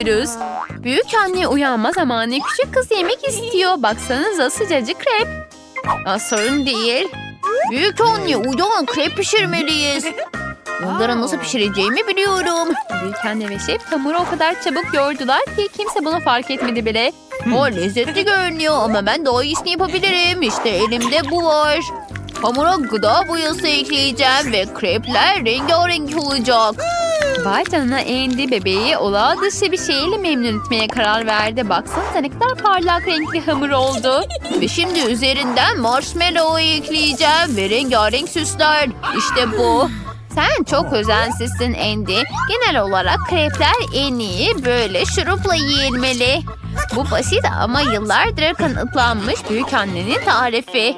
Yapıyoruz. Büyük anne uyanma zamanı küçük kız yemek istiyor. Baksanıza sıcacık krep. Aa, sorun değil. Büyük anne uyan krep pişirmeliyiz. Onlara nasıl pişireceğimi biliyorum. Büyük anne ve şef hamuru o kadar çabuk yoğurdular ki kimse bunu fark etmedi bile. O lezzetli görünüyor ama ben daha iyisini yapabilirim. İşte elimde bu var. Hamura gıda boyası ekleyeceğim ve krepler rengarenk olacak. Vay canına Andy bebeği olağan dışı bir şeyle memnun etmeye karar verdi. Baksanıza ne kadar parlak renkli hamur oldu. Ve şimdi üzerinden marshmallow ekleyeceğim ve rengarenk süsler. İşte bu. Sen çok özensizsin Andy. Genel olarak krepler en iyi böyle şurupla yiyilmeli. Bu basit ama yıllardır kanıtlanmış büyük annenin tarifi.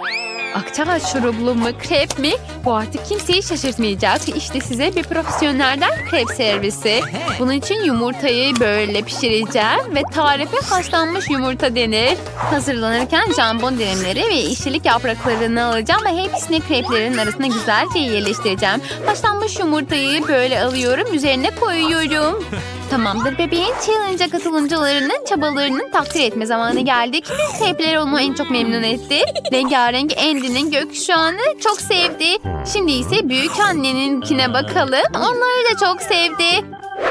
Akçabat şurublu mu krep mi? Bu artık kimseyi şaşırtmayacak. İşte size bir profesyonelden krep servisi. Bunun için yumurtayı böyle pişireceğim ve tarife haşlanmış yumurta denir. Hazırlanırken jambon dilimleri ve işçilik yapraklarını alacağım ve hepsini kreplerin arasına güzelce yerleştireceğim. Haşlanmış yumurtayı böyle alıyorum, üzerine koyuyorum. Tamamdır bebeğin challenge'a katılımcılarının çabalarının takdir etme zamanı geldi. Kimin krepleri onu en çok memnun etti? Rengarenk Andy'nin gökkuşağını çok sevdi. Şimdi ise büyük anneninkine bakalım. Onları da çok sevdi.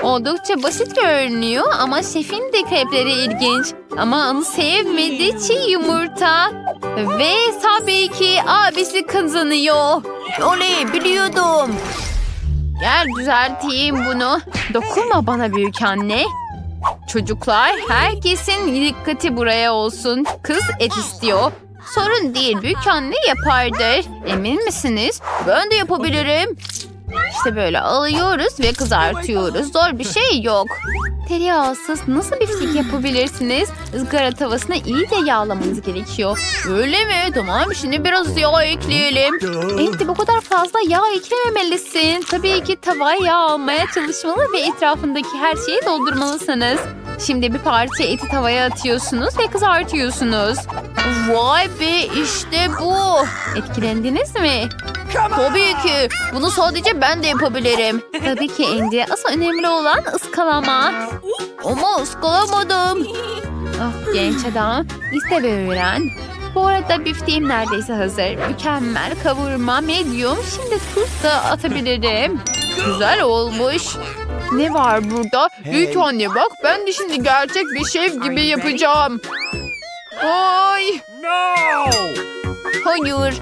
Oldukça basit görünüyor ama şefin de krepleri ilginç. Ama onu sevmedi çiğ yumurta. Ve tabii ki abisi kazanıyor. Oley biliyordum. Gel düzelteyim bunu. Dokunma bana büyük anne. Çocuklar herkesin dikkati buraya olsun. Kız et istiyor. Sorun değil büyük anne yapardır. Emin misiniz? Ben de yapabilirim. İşte böyle alıyoruz ve kızartıyoruz. Zor bir şey yok. Tereyağsız nasıl biftek yapabilirsiniz? Izgara tavasına iyice yağlamanız gerekiyor. Öyle mi? Tamam şimdi biraz yağ ekleyelim. Enti bu kadar fazla yağ eklememelisin. Tabii ki tavaya yağ almaya çalışmalı ve etrafındaki her şeyi doldurmalısınız. Şimdi bir parça eti tavaya atıyorsunuz ve kızartıyorsunuz. Vay be işte bu. Etkilendiniz mi? Tabii ki. Bunu sadece ben de yapabilirim. Tabii ki Andy. Asıl önemli olan ıskalama. Ama ıskalamadım. Ah genç adam. İste ve öğren. Bu arada bifteğim neredeyse hazır. Mükemmel kavurma medium. Şimdi tuz da atabilirim. Güzel olmuş. Ne var burada? Büyük anne bak ben de şimdi gerçek bir şef gibi yapacağım. Ay No! hayır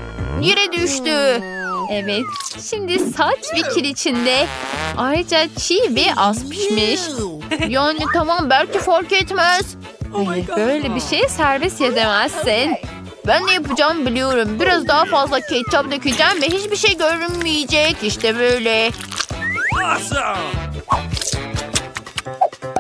yere düştü. Evet şimdi saç ve kil içinde. Ayrıca çiğ ve az pişmiş. Yani tamam belki fark etmez. Hayır böyle bir şey servis edemezsin. Ben ne yapacağım biliyorum. Biraz daha fazla ketçap dökeceğim ve hiçbir şey görünmeyecek. İşte böyle. Awesome!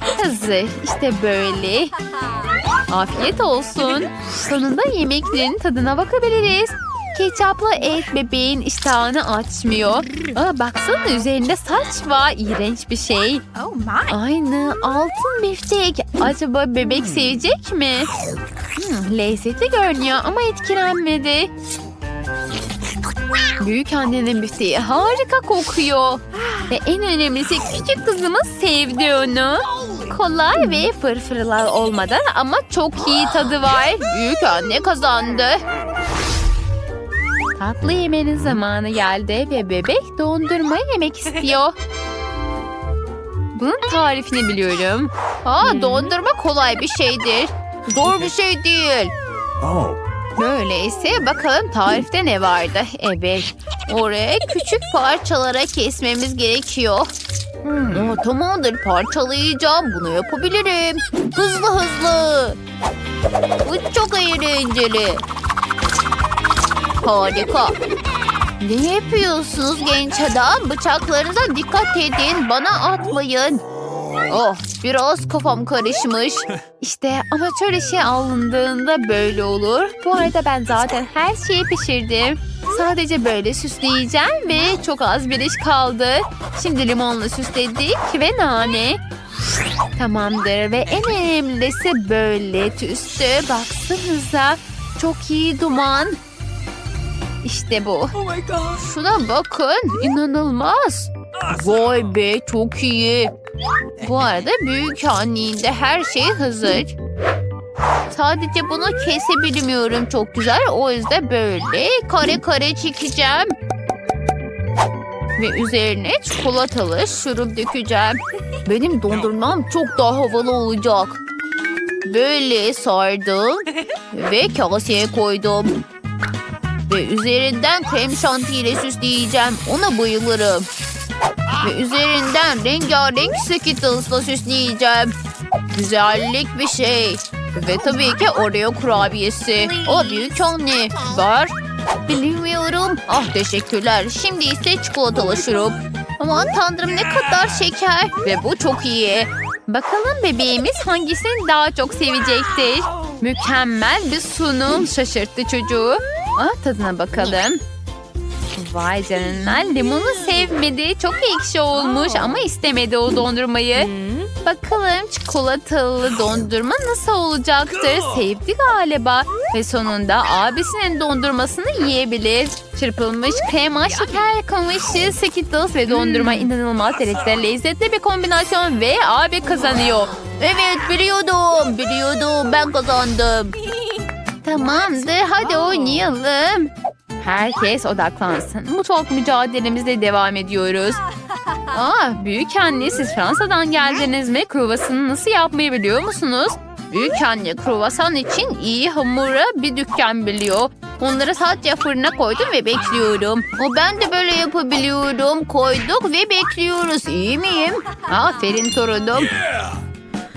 Hazır. İşte böyle. Afiyet olsun. Sonunda yemeklerin tadına bakabiliriz. Ketçaplı et bebeğin iştahını açmıyor. Aa, baksana üzerinde saç var. İğrenç bir şey. Oh. Aynı altın biftek. Acaba bebek sevecek mi? Hmm, lezzetli görünüyor ama etkilenmedi. Büyük annenin bifteği harika kokuyor. Ve en önemlisi küçük kızımız sevdi onu. Kolay ve fırfırlar olmadan ama çok iyi tadı var. Büyük anne kazandı. Tatlı yemenin zamanı geldi ve bebek dondurma yemek istiyor. Bunun tarifini biliyorum. Aa, dondurma kolay bir şeydir. Zor bir şey değil. Oh, Öyleyse bakalım tarifte ne vardı? Evet. Oraya küçük parçalara kesmemiz gerekiyor. Hmm, tamamdır parçalayacağım. Bunu yapabilirim. Hızlı hızlı. Bu çok eğlenceli. Harika. Ne yapıyorsunuz genç adam? Bıçaklarınıza dikkat edin. Bana atmayın. Oh Biraz kafam karışmış. İşte amatör işe alındığında böyle olur. Bu arada ben zaten her şeyi pişirdim. Sadece böyle süsleyeceğim ve çok az bir iş kaldı. Şimdi limonla süsledik ve nane. Tamamdır ve en önemlisi böyle tüstü. Baksanıza çok iyi duman. İşte bu. Şuna bakın inanılmaz. Vay be çok iyi. Bu arada büyük anninde her şey hazır. Sadece bunu kesebilmiyorum çok güzel. O yüzden böyle kare kare çekeceğim. Ve üzerine çikolatalı şurup dökeceğim. Benim dondurmam çok daha havalı olacak. Böyle sardım ve kaseye koydum. Ve üzerinden krem şanti ile süsleyeceğim. Ona bayılırım. Ve üzerinden rengarenk Skittles'la süsleyeceğim. Güzellik bir şey. Ve tabii ki Oreo kurabiyesi. O büyük anne. Var. Bilmiyorum. Ah teşekkürler. Şimdi ise çikolatalı şurup. Aman tanrım ne kadar şeker. Ve bu çok iyi. Bakalım bebeğimiz hangisini daha çok sevecektir. Mükemmel bir sunum şaşırttı çocuğu. Ah tadına bakalım. Vay canına limonu sevmedi. Çok ekşi olmuş ama istemedi o dondurmayı. Bakalım çikolatalı dondurma nasıl olacaktır? Sevdi galiba. Ve sonunda abisinin dondurmasını yiyebilir. Çırpılmış krema, şeker kamışı, Skittles ve dondurma inanılmaz derecede lezzetli bir kombinasyon ve abi kazanıyor. Evet biliyordum, biliyordum ben kazandım. Tamamdır hadi oynayalım. Herkes odaklansın. Mutfak mücadelemizle devam ediyoruz. Aa, büyük anne siz Fransa'dan geldiniz mi? Kruvasanı nasıl yapmayı biliyor musunuz? Büyük anne kruvasan için iyi hamura bir dükkan biliyor. Onları sadece fırına koydum ve bekliyorum. O ben de böyle yapabiliyorum. Koyduk ve bekliyoruz. İyi miyim? Aferin torunum.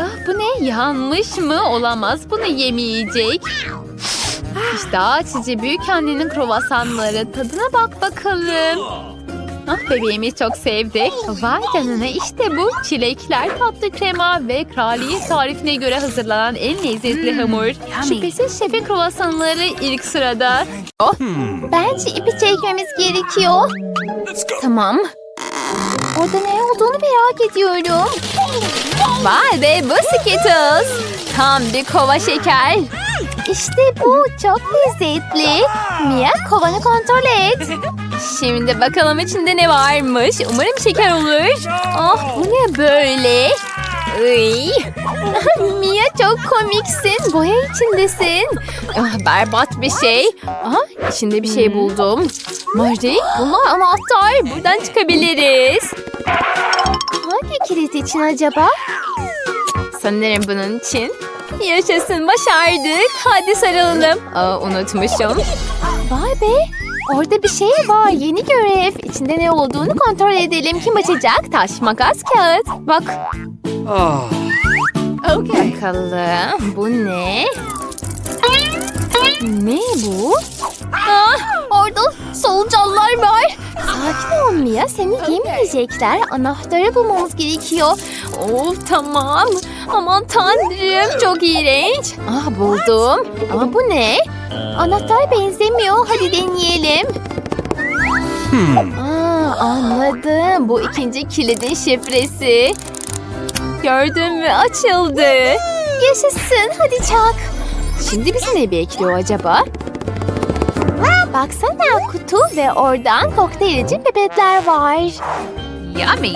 Ah, bu ne? Yanmış mı? Olamaz. Bunu yemeyecek. İşte açıcı büyük annenin kruvasanları. Tadına bak bakalım. Ah bebeğimi çok sevdi. Vay canına işte bu çilekler tatlı krema ve kraliyet tarifine göre hazırlanan en lezzetli hamur. Şüphesiz şefin kruvasanları ilk sırada. Oh, bence ipi çekmemiz gerekiyor. Tamam. Orada ne olduğunu merak ediyorum. Vay be bu Skittles. Tam bir kova şeker. İşte bu çok lezzetli. Mia kovanı kontrol et. Şimdi bakalım içinde ne varmış. Umarım şeker olur. Ah bu ne böyle? Iy. Mia çok komiksin. Boya içindesin. Ah, berbat bir şey. Aha, içinde bir şey buldum. Marty, bunlar anahtar. Buradan çıkabiliriz. Hangi kilit için acaba? Sanırım bunun için. Yaşasın başardık. Hadi sarılalım. Aa, unutmuşum. Vay be. Orada bir şey var. Yeni görev. İçinde ne olduğunu kontrol edelim. Kim açacak? Taş, makas, kağıt. Bak. Oh. Bakalım. Bu ne? Ne bu? Ah, orada solucanlar var. Sakin ol Mia. Seni yemeyecekler. Anahtarı bulmamız gerekiyor. Of tamam. Aman tanrım çok iğrenç. Ah buldum. Ama bu ne? Anahtar benzemiyor. Hadi deneyelim. Aa, anladım. Bu ikinci kilidin şifresi. Gördün mü? Açıldı. Yaşasın. Hadi çak. Şimdi bizi ne bekliyor acaba? Baksana kutu ve oradan kokteyl için pipetler var. Yummy.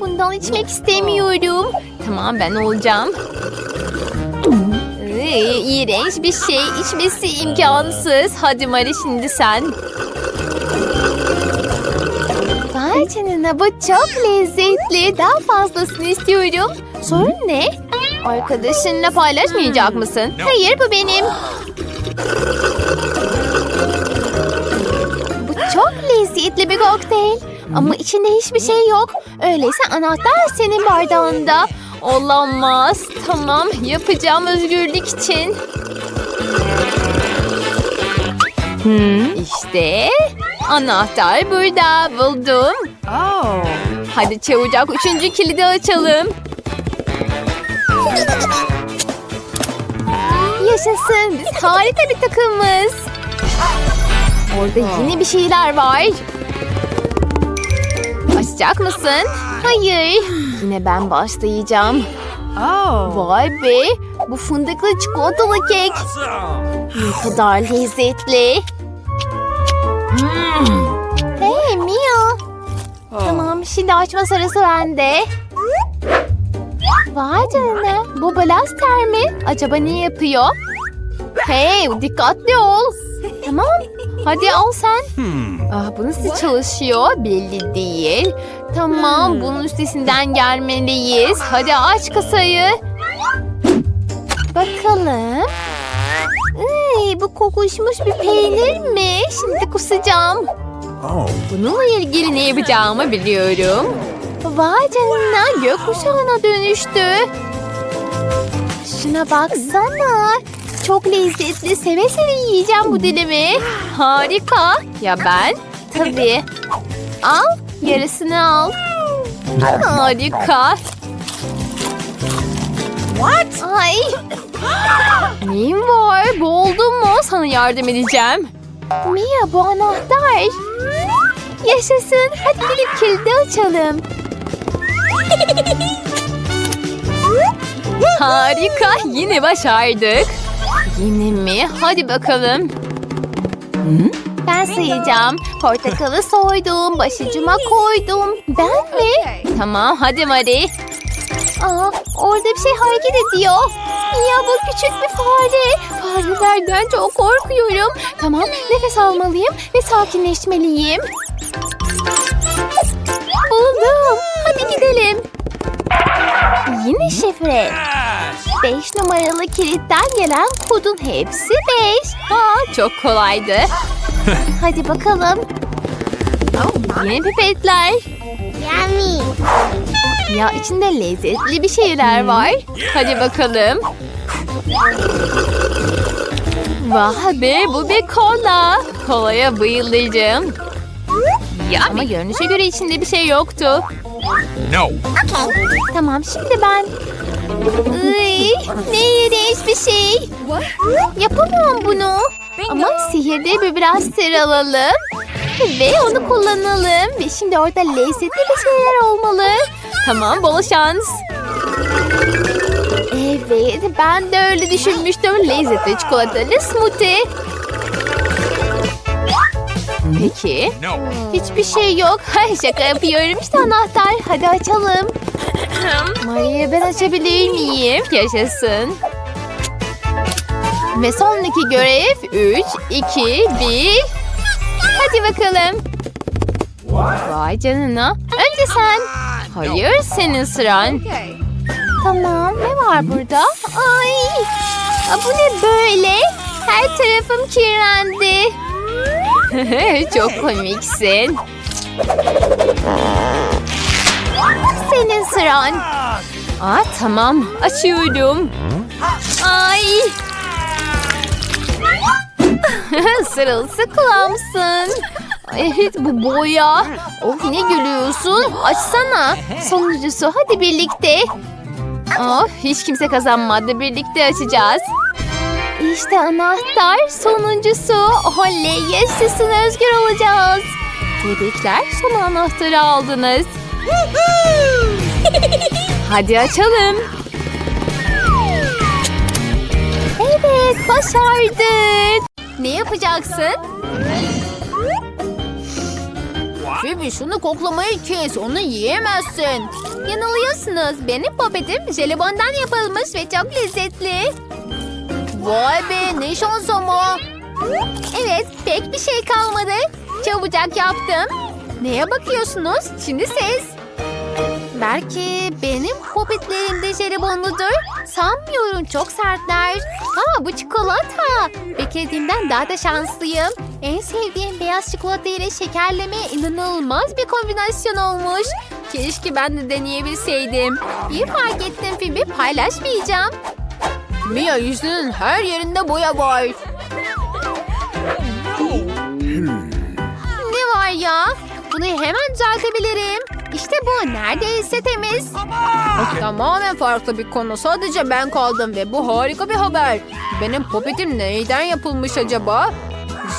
Bundan içmek istemiyorum. Tamam ben olacağım. Iy, iğrenç bir şey. İçmesi imkansız. Hadi Mari şimdi sen. Vay canına bu çok lezzetli. Daha fazlasını istiyorum. Sorun ne? Arkadaşınla paylaşmayacak mısın? Hayır bu benim. Bu çok lezzetli bir kokteyl. Ama içinde hiçbir şey yok. Öyleyse anahtar senin bardağında. Olamaz. Tamam yapacağım özgürlük için. İşte anahtar burada buldum. Hadi çabucak üçüncü kilidi açalım. Yaşasın. Biz harika bir takımız. Orada yine bir şeyler var. Açacak mısın? Hayır. Yine ben başlayacağım. Vay be. Bu fındıklı çikolatalı kek. Ne kadar lezzetli. Mia. Tamam şimdi açma sırası bende. Vay canına. Bu blaster mi? Acaba ne yapıyor? Hey dikkatli ol. Tamam. Hadi al sen. Ah, bu nasıl çalışıyor? Belli değil. Tamam bunun üstesinden gelmeliyiz. Hadi aç kasayı. Bakalım. Ay, bu kokuşmuş bir peynir mi? Şimdi kusacağım. Bununla ilgili ne yapacağımı biliyorum. Vay canına gökkuşağına dönüştü. Şuna baksana. Çok lezzetli. Seve seve yiyeceğim bu dilimi. Harika. Ya ben? Tabii. Al. Yarısını al. Harika. What? Ay. Neyim var? Boğuldun mu? Sana yardım edeceğim. Mia bu anahtar. Yaşasın. Hadi gidip kilidi açalım. Harika. Yine başardık. Yine mi? Hadi bakalım. Ben sayacağım. Portakalı soydum. Başucuma koydum. Ben mi? Tamam hadi Mari. Aa, orada bir şey hareket ediyor. Ya bu küçük bir fare. Farelerden çok korkuyorum. Tamam nefes almalıyım ve sakinleşmeliyim. Buldum. Hadi gidelim. Yine şifre. Beş numaralı kilitten gelen kodun hepsi beş. Aa, çok kolaydı. Hadi bakalım. Yine pipetler. Yummy. Ya içinde lezzetli bir şeyler var. Hadi bakalım. Vah be bu bir kola. Kolaya bayılacağım. Ama görünüşe göre içinde bir şey yoktu. No. Tamam şimdi ben. Iy, ne iğrenç bir şey. Yapamam bunu. Ama sihirde bir biraz sır alalım. Ve onu kullanalım. Ve şimdi orada lezzetli bir şeyler olmalı. Tamam bol şans. Evet ben de öyle düşünmüştüm. Lezzetli çikolatalı smoothie. Peki. No. Hiçbir şey yok. Hay şaka yapıyorum. İşte anahtar. Hadi açalım. Maria ben açabilir miyim? Yaşasın. Ve sonraki görev 3, 2, 1. Hadi bakalım. Vay canına. Önce sen. Hayır senin sıran. Tamam ne var burada? Ay. Bu ne böyle? Her tarafım kirlendi. Çok komiksin. Senin sıran. Aa, tamam açıyorum. Ay. Sırılsıklamsın. Evet bu boya. Of ne gülüyorsun? Açsana. Sonuncusu hadi birlikte. Of hiç kimse kazanmadı. Birlikte açacağız. İşte anahtar sonuncusu. Oley yaşasın özgür olacağız. Tebrikler son anahtarı aldınız. Hadi açalım. Evet başardık. Ne yapacaksın? Phoebe şunu koklamayı kes. Onu yiyemezsin. Yanılıyorsunuz. Benim popetim jelibondan yapılmış ve çok lezzetli. Vay be ne şans ama. Evet pek bir şey kalmadı. Çabucak yaptım. Neye bakıyorsunuz? Şimdi siz. Belki benim popitlerim de jelibonludur. Sanmıyorum çok sertler. Aa bu çikolata. Beklediğimden daha da şanslıyım. En sevdiğim beyaz çikolata ile şekerleme inanılmaz bir kombinasyon olmuş. Keşke ben de deneyebilseydim. İyi fark ettim Phoebe paylaşmayacağım. Mia yüzünün her yerinde boya var. Ne var ya? Bunu hemen düzeltebilirim. İşte bu neredeyse temiz. Tamamen farklı bir konu. Sadece ben kaldım ve bu harika bir haber. Benim popetim neyden yapılmış acaba?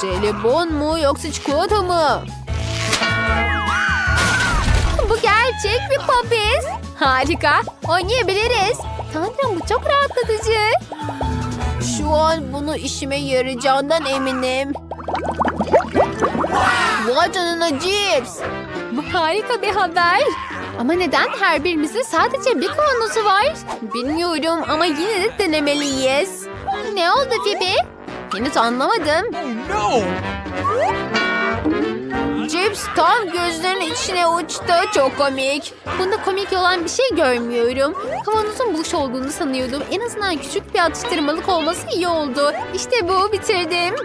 Jelibon mu yoksa çikolata mı? Bu gerçek bir popit. Harika. Oynayabiliriz. Tanrım bu çok rahatlatıcı. Şu an bunu işime yarayacağından eminim. Vay canına cips. Bu harika bir haber. Ama neden her birimizin sadece bir kavanozu var? Bilmiyorum ama yine de denemeliyiz. Ne oldu Phoebe? Henüz anlamadım. No! Cips tam gözlerinin içine uçtu. Çok komik. Bunda komik olan bir şey görmüyorum. Kavanozun boş olduğunu sanıyordum. En azından küçük bir atıştırmalık olması iyi oldu. İşte bu bitirdim.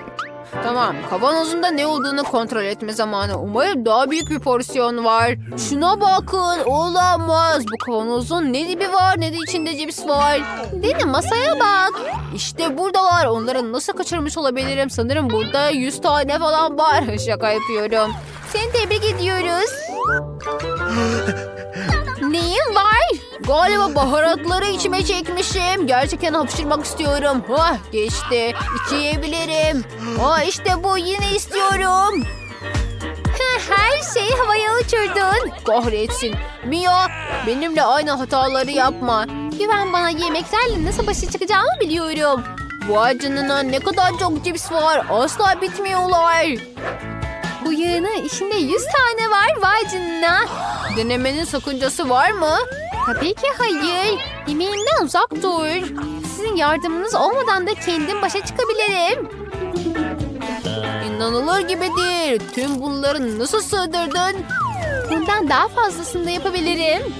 Tamam kavanozunda ne olduğunu kontrol etme zamanı. Umarım daha büyük bir porsiyon var. Şuna bakın olamaz. Bu kavanozun ne dibi var ne de içinde cips var. Dene masaya bak. İşte buradalar. Onları nasıl kaçırmış olabilirim? Sanırım burada 100 tane falan var. Şaka yapıyorum. Seni tebrik ediyoruz. Neyin var? Galiba baharatları içime çekmişim. Gerçekten hapşırmak istiyorum. Hah geçti. İki yiyebilirim. Aa işte bu yine istiyorum. Her şeyi havaya uçurdun. Kahretsin. Mia benimle aynı hataları yapma. Güven bana yemeklerle nasıl başa çıkacağımı biliyorum. Vay canına ne kadar çok cips var. Asla bitmiyorlar. Bu yağının içinde 100 tane var. Vay canına. Denemenin sakıncası var mı? Tabii ki hayır. Yemeğimden uzak dur. Sizin yardımınız olmadan da kendim başa çıkabilirim. İnanılır gibi değil. Tüm bunları nasıl sığdırdın? Bundan daha fazlasını da yapabilirim.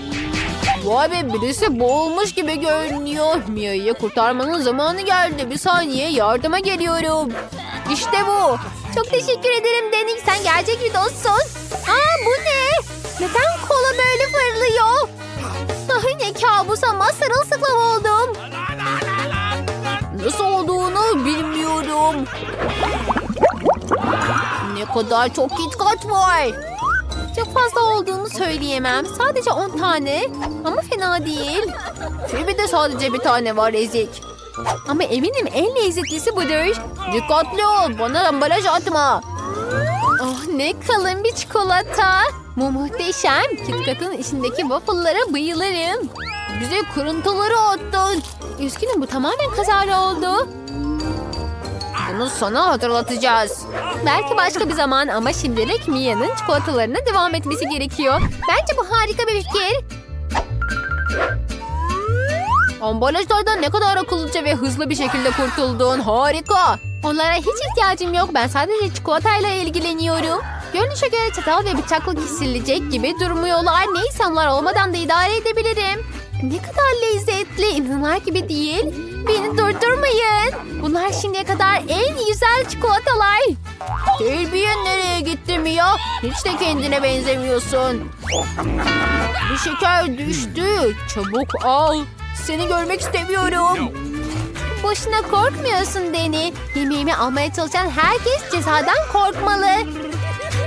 Vay be birisi boğulmuş gibi görünüyor. Mia'yı kurtarmanın zamanı geldi. Bir saniye yardıma geliyorum. İşte bu. Çok teşekkür ederim Denik. Sen gerçek bir dostsun. Aa bu ne? Neden kola böyle fırlıyor? Sırılsıklam oldum. Nasıl olduğunu bilmiyorum. Ne kadar çok KitKat var. Çok fazla olduğunu söyleyemem. Sadece 10 tane. Ama fena değil. Phoebe de sadece bir tane var ezik. Ama eminim en lezzetlisi budur. Dikkatli ol. Bana ambalaj atma. Oh ne kalın bir çikolata. Bu muhteşem. KitKat'ın içindeki waffle'lara bayılırım. Bize kırıntıları attın. Üzgünüm bu tamamen kazara oldu. Bunu sana hatırlatacağız. Belki başka bir zaman ama şimdilik Mia'nın çikolatalarına devam etmesi gerekiyor. Bence bu harika bir fikir. Ambalajlardan ne kadar akıllıca ve hızlı bir şekilde kurtuldun. Harika. Onlara hiç ihtiyacım yok. Ben sadece çikolatayla ilgileniyorum. Görünüşe göre çatal ve bıçakla kesilecek gibi durmuyorlar. Neyse onlar olmadan da idare edebilirim. Ne kadar lezzetli. İnanılır gibi değil. Beni durdurmayın. Bunlar şimdiye kadar en güzel çikolatalar. Terbiyen nereye gitti Mia? Hiç de kendine benzemiyorsun. Bir şeker düştü. Çabuk al. Seni görmek istemiyorum. Bu Boşuna korkmuyorsun Deni. Yemeğimi almaya çalışan herkes cezadan korkmalı.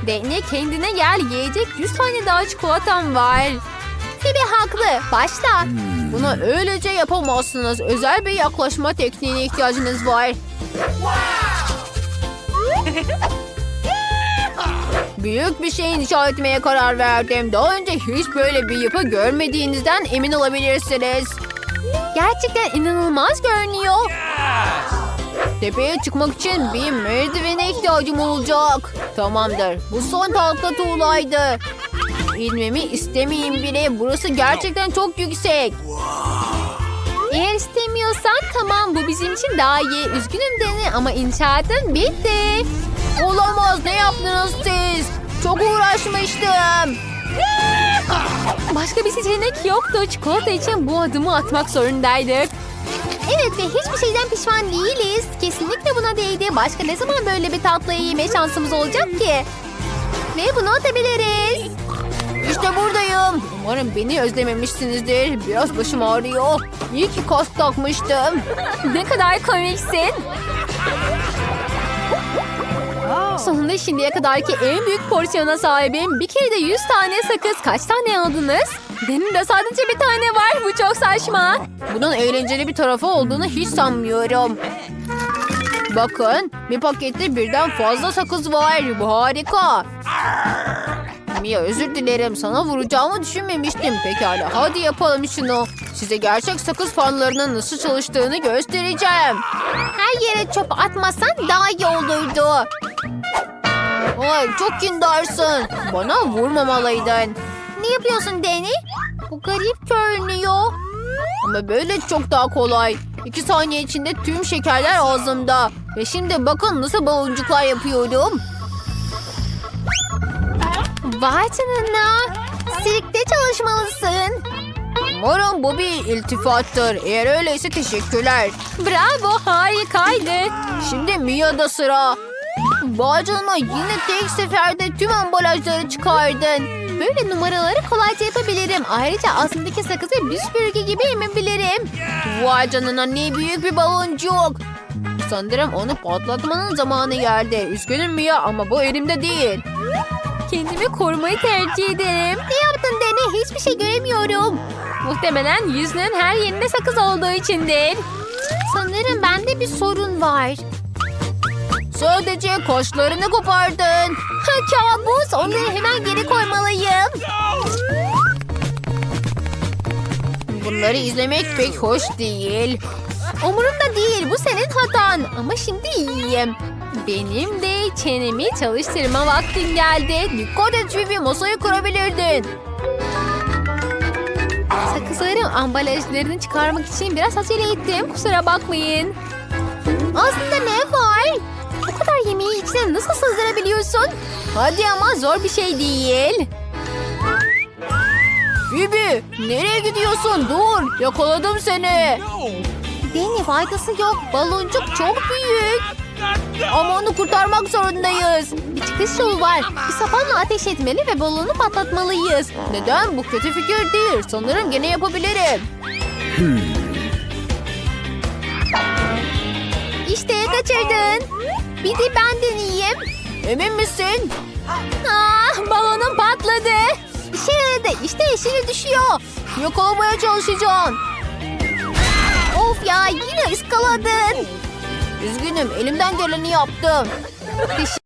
Deni kendine gel yiyecek 100 tane daha çikolatam var. Phoebe haklı. Başla. Bunu öylece yapamazsınız. Özel bir yaklaşma tekniğine ihtiyacınız var. Büyük bir şey inşa etmeye karar verdim. Daha önce hiç böyle bir yapı görmediğinizden emin olabilirsiniz. Gerçekten inanılmaz görünüyor. Tepeye çıkmak için bir merdivene ihtiyacım olacak. Tamamdır. Bu son tatlı tuğlaydı. İnmemi istemeyeyim bile. Burası gerçekten çok yüksek. Eğer istemiyorsan tamam bu bizim için daha iyi. Üzgünüm Deni ama inşaatın bitti. Olamaz ne yaptınız siz? Çok uğraşmıştım. Başka bir seçenek yoktu. Çikolata için bu adımı atmak zorundaydık. Evet ve hiçbir şeyden pişman değiliz. Kesinlikle buna değdi. Başka ne zaman böyle bir tatlıyı yeme şansımız olacak ki? Ve bunu atabiliriz. İşte buradayım. Umarım beni özlememişsinizdir. Biraz başım ağrıyor. İyi ki kask takmıştım. ne kadar komiksin. Sonunda şimdiye kadarki en büyük porsiyona sahibim. Bir kere de 100 tane sakız. Kaç tane aldınız? Benim de sadece bir tane var. Bu çok saçma. Bunun eğlenceli bir tarafı olduğunu hiç sanmıyorum. Bakın bir pakette birden fazla sakız var. Bu harika. Mia özür dilerim. Sana vuracağımı düşünmemiştim. Pekala hadi yapalım şunu. Size gerçek sakız fanlarının nasıl çalıştığını göstereceğim. Her yere çöp atmasan daha iyi olurdu. Ay çok kindarsın. Bana vurmamalıydın. Ne yapıyorsun Danny? Bu garip görünüyor. Ama böyle çok daha kolay. İki saniye içinde tüm şekerler ağzımda. Ve şimdi bakın nasıl baloncuklar yapıyorum. Vay canına. Sirkte çalışmalısın. Umarım bu bir iltifattır. Eğer öyleyse teşekkürler. Bravo harikaydı. Şimdi Mia'da sıra. Vay canına yine tek seferde tüm ambalajları çıkardın. Böyle numaraları kolayca yapabilirim. Ayrıca ağzımdaki sakızı bir süpürge gibi emebilirim. Vay canına ne büyük bir baloncuk. Sanırım onu patlatmanın zamanı geldi. Üzgünüm Mia ama bu elimde değil. Kendimi korumayı tercih ederim. Ne yaptın Dene? Hiçbir şey göremiyorum. Muhtemelen yüzünün her yerinde sakız olduğu içindir. Sanırım bende bir sorun var. Sadece kaşlarını kopardın. Kabus. Onları hemen geri koymalıyım. Bunları izlemek pek hoş değil. Umurumda değil. Bu senin hatan. Ama şimdi iyiyim. Benim de çenemi çalıştırma vaktin geldi. Dikkat et Vivi masayı kırabilirdin. Sakızların ambalajlarını çıkarmak için biraz acele ettim. Kusura bakmayın. Aslında ne var? Bu kadar yemeği içine nasıl sığdırabiliyorsun? Hadi ama zor bir şey değil. Bibi nereye gidiyorsun? Dur yakaladım seni. Deni faydası yok. Baloncuk çok büyük. Ama onu kurtarmak zorundayız. Bir çıkış yolu var. Bir sapanla ateş etmeli ve balonu patlatmalıyız. Neden? Bu kötü fikir değil. Sanırım gene yapabilirim. İşte kaçırdın. Bir de ben deneyeyim. Emin misin? Ah, balonum patladı. İşe yaradı. İşte yeşili düşüyor. Yakalamaya çalışacağım. Ya yine ıskaladın. Üzgünüm elimden geleni yaptım. Teşekkür